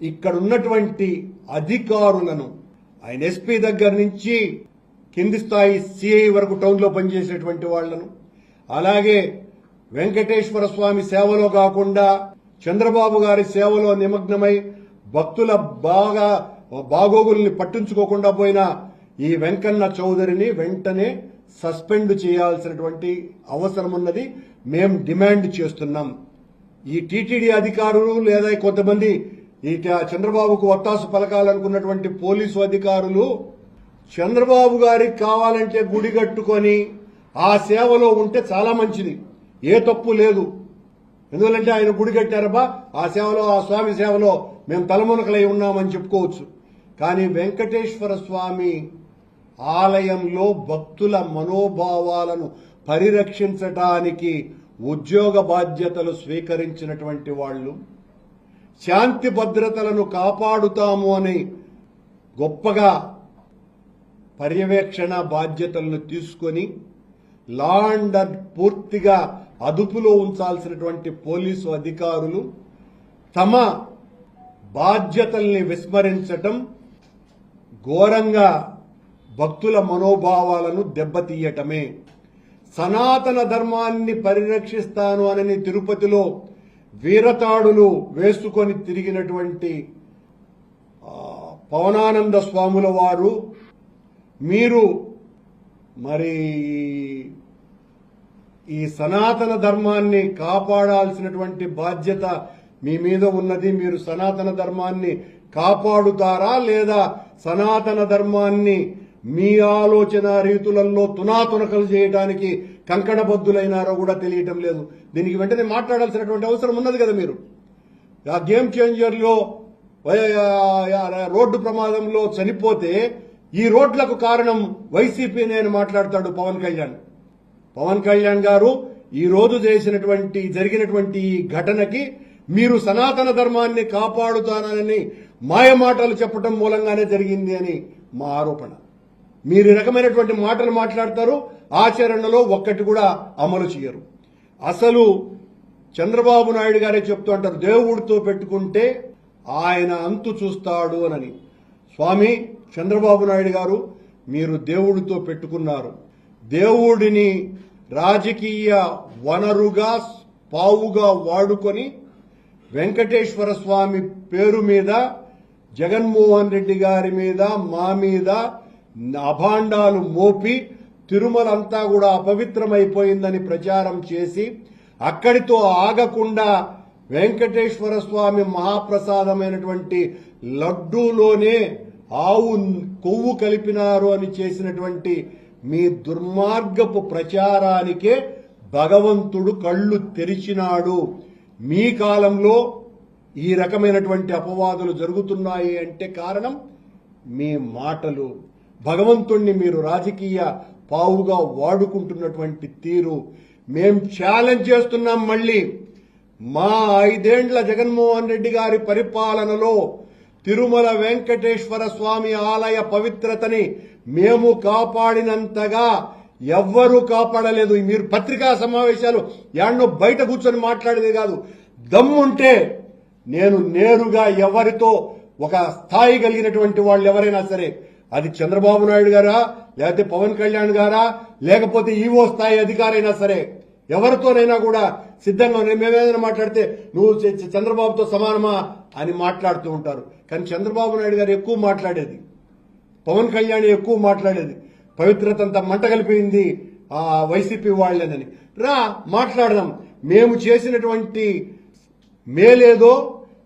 ఇక్కడ ఉన్నటువంటి అధికారులను ఆయన ఎస్పీ దగ్గర నుంచి కింది స్థాయి సిఐ వరకు టౌన్లో పనిచేసేటువంటి వాళ్ళను అలాగే వెంకటేశ్వర స్వామి సేవలో కాకుండా చంద్రబాబు గారి సేవలో నిమగ్నమై భక్తుల బాగా బాగోగుల్ని పట్టించుకోకుండా పోయిన ఈ వెంకన్న చౌదరిని వెంటనే సస్పెండ్ చేయాల్సినటువంటి అవసరం ఉన్నది మేం డిమాండ్ చేస్తున్నాం. ఈ టీటీడీ అధికారులు లేదా కొంతమంది ఈ చంద్రబాబుకు ఒత్తాసు పలకాలనుకున్నటువంటి పోలీసు అధికారులు చంద్రబాబు గారికి కావాలంటే గుడి కట్టుకొని ఆ సేవలో ఉంటే చాలా మంచిది. ఏ తప్పు లేదు. ఎందుకంటే ఆయన గుడి కట్టారబ్బా ఆ సేవలో ఆ స్వామి సేవలో మేము తలమునకలై ఉన్నామని చెప్పుకోవచ్చు. కానీ వెంకటేశ్వర స్వామి ఆలయంలో భక్తుల మనోభావాలను పరిరక్షించటానికి ఉద్యోగ బాధ్యతలు స్వీకరించినటువంటి వాళ్ళు శాంతి భద్రతలను కాపాడుతాము అని గొప్పగా పర్యవేక్షణ బాధ్యతలను తీసుకొని లా అండ్ పూర్తిగా అదుపులో ఉంచాల్సినటువంటి పోలీసు అధికారులు తమ బాధ్యతల్ని విస్మరించటం ఘోరంగా భక్తుల మనోభావాలను దెబ్బతీయటమే. సనాతన ధర్మాన్ని పరిరక్షిస్తాను అని తిరుపతిలో వీరతాడులు వేసుకొని తిరిగినటువంటి పవనానంద స్వాముల వారు మీరు మరి ఈ సనాతన ధర్మాన్ని కాపాడాల్సినటువంటి బాధ్యత మీ మీద ఉన్నది. మీరు సనాతన ధర్మాన్ని కాపాడుతారా లేదా సనాతన ధర్మాన్ని మీ ఆలోచన రీతులలో తునాతునకలు చేయడానికి కంకణబద్దులైనారో కూడా తెలియటం లేదు. దీనికి వెంటనే మాట్లాడాల్సినటువంటి అవసరం ఉన్నది కదా మీరు. ఆ గేమ్ చేంజర్లో రోడ్డు ప్రమాదంలో చనిపోతే ఈ రోడ్లకు కారణం వైసీపీ నేను మాట్లాడతాడు పవన్ కళ్యాణ్. పవన్ కళ్యాణ్ గారు ఈ రోజు చేసినటువంటి జరిగినటువంటి ఈ ఘటనకి మీరు సనాతన ధర్మాన్ని కాపాడుతానని మాయమాటలు చెప్పడం మూలంగానే జరిగింది అని మా ఆరోపణ. మీరు రకమైనటువంటి మాటలు మాట్లాడతారు ఆచరణలో ఒక్కటి కూడా అమలు చేయరు. అసలు చంద్రబాబు నాయుడు గారే చెప్తూ అంటారు దేవుడితో పెట్టుకుంటే ఆయన అంతు చూస్తాడు అని స్వామి చంద్రబాబు నాయుడు గారు మీరు దేవుడితో పెట్టుకున్నారు. దేవుడిని రాజకీయ వనరుగా పావుగా వాడుకొని వెంకటేశ్వర స్వామి పేరు మీద జగన్మోహన్ రెడ్డి గారి మీద మా మీద అభాండాలు మోపి తిరుమల అంతా కూడా అపవిత్రమైపోయిందని ప్రచారం చేసి అక్కడితో ఆగకుండా వెంకటేశ్వర స్వామి మహాప్రసాదమైనటువంటి లడ్డూలోనే ఆవు కొవ్వు కలిపినారు అని చేసినటువంటి మీ దుర్మార్గపు ప్రచారానికే భగవంతుడు కళ్ళు తెరిచినాడు. మీ కాలంలో ఈ రకమైనటువంటి అపవాదులు జరుగుతున్నాయి అంటే కారణం మీ మాటలు. భగవంతుణ్ణి మీరు రాజకీయ పావుగా వాడుకుంటున్నటువంటి తీరు మేం ఛాలెంజ్ చేస్తున్నాం మళ్ళీ. మా ఐదేండ్ల జగన్మోహన్ రెడ్డి గారి పరిపాలనలో తిరుమల వెంకటేశ్వర స్వామి ఆలయ పవిత్రతని మేము కాపాడినంతగా ఎవ్వరూ కాపాడలేదు. మీరు పత్రికా సమావేశాలు యాడ్నో బయట కూర్చొని మాట్లాడేది కాదు. దమ్ముంటే నేను నేరుగా ఎవరితో ఒక స్థాయి కలిగినటువంటి వాళ్ళు ఎవరైనా సరే అది చంద్రబాబు నాయుడు గారా లేకపోతే పవన్ కళ్యాణ్ గారా లేకపోతే ఈవో స్థాయి అధికారైనా సరే ఎవరితోనైనా కూడా సిద్ధంగా ఉన్నాయి. మేమేదైనా మాట్లాడితే నువ్వు చంద్రబాబుతో సమానమా అని మాట్లాడుతూ ఉంటారు. కానీ చంద్రబాబు నాయుడు గారు ఎక్కువ మాట్లాడేది. పవన్ కళ్యాణ్ ఎక్కువ మాట్లాడేది. పవిత్రత అంతా మంట కలిపింది ఆ వైసీపీ వాళ్ళేనని. రా మాట్లాడదాం. మేము చేసినటువంటి మేలేదో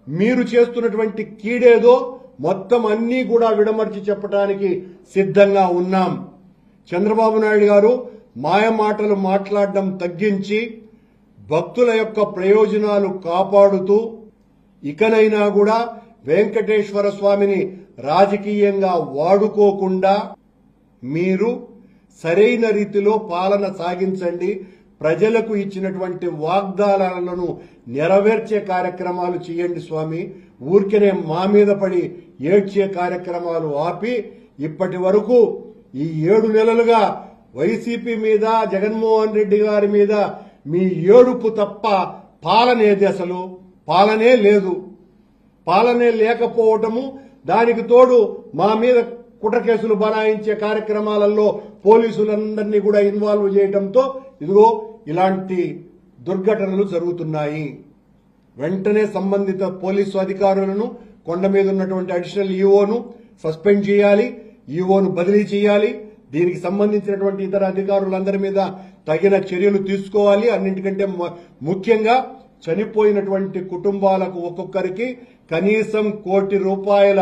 మీరు చేస్తున్నటువంటి కీడేదో మొత్తం అన్నీ కూడా విడమర్చి చెప్పడానికి సిద్ధంగా ఉన్నాం. చంద్రబాబు నాయుడు గారు మాయ మాటలు మాట్లాడడం తగ్గించి భక్తుల యొక్క ప్రయోజనాలు కాపాడుతూ ఇకనైనా కూడా వెంకటేశ్వర స్వామిని రాజకీయంగా వాడుకోకుండా మీరు సరైన రీతిలో పాలన సాగించండి. ప్రజలకు ఇచ్చినటువంటి వాగ్దానాలను నెరవేర్చే కార్యక్రమాలు చేయండి స్వామి. ఊరికనే మా మీద పడి ఏడ్చే కార్యక్రమాలు ఆపి ఇప్పటి వరకు ఈ ఏడు నెలలుగా వైసీపీ మీద జగన్మోహన్ రెడ్డి గారి మీద మీ ఏడుపు తప్ప పాలనేది అసలు పాలనే లేదు. పాలనే లేకపోవటము దానికి తోడు మా మీద కుట్ర కేసులు బనాయించే కార్యక్రమాలలో పోలీసులందరినీ కూడా ఇన్వాల్వ్ చేయడంతో ఇదిగో ఇలాంటి దుర్ఘటనలు జరుగుతున్నాయి. వెంటనే సంబంధిత పోలీసు అధికారులను కొండ మీద ఉన్నటువంటి అడిషనల్ ఈఓను సస్పెండ్ చేయాలి ఈఓను బదిలీ చేయాలి. దీనికి సంబంధించినటువంటి ఇతర అధికారులందరి మీద తగిన చర్యలు తీసుకోవాలి. అన్నింటికంటే ముఖ్యంగా చనిపోయినటువంటి కుటుంబాలకు ఒక్కొక్కరికి కనీసం కోటి రూపాయల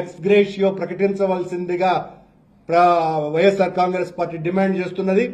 ఎక్స్ గ్రేషియో ప్రకటించవలసిందిగా వైఎస్ఆర్ కాంగ్రెస్ పార్టీ డిమాండ్ చేస్తున్నది.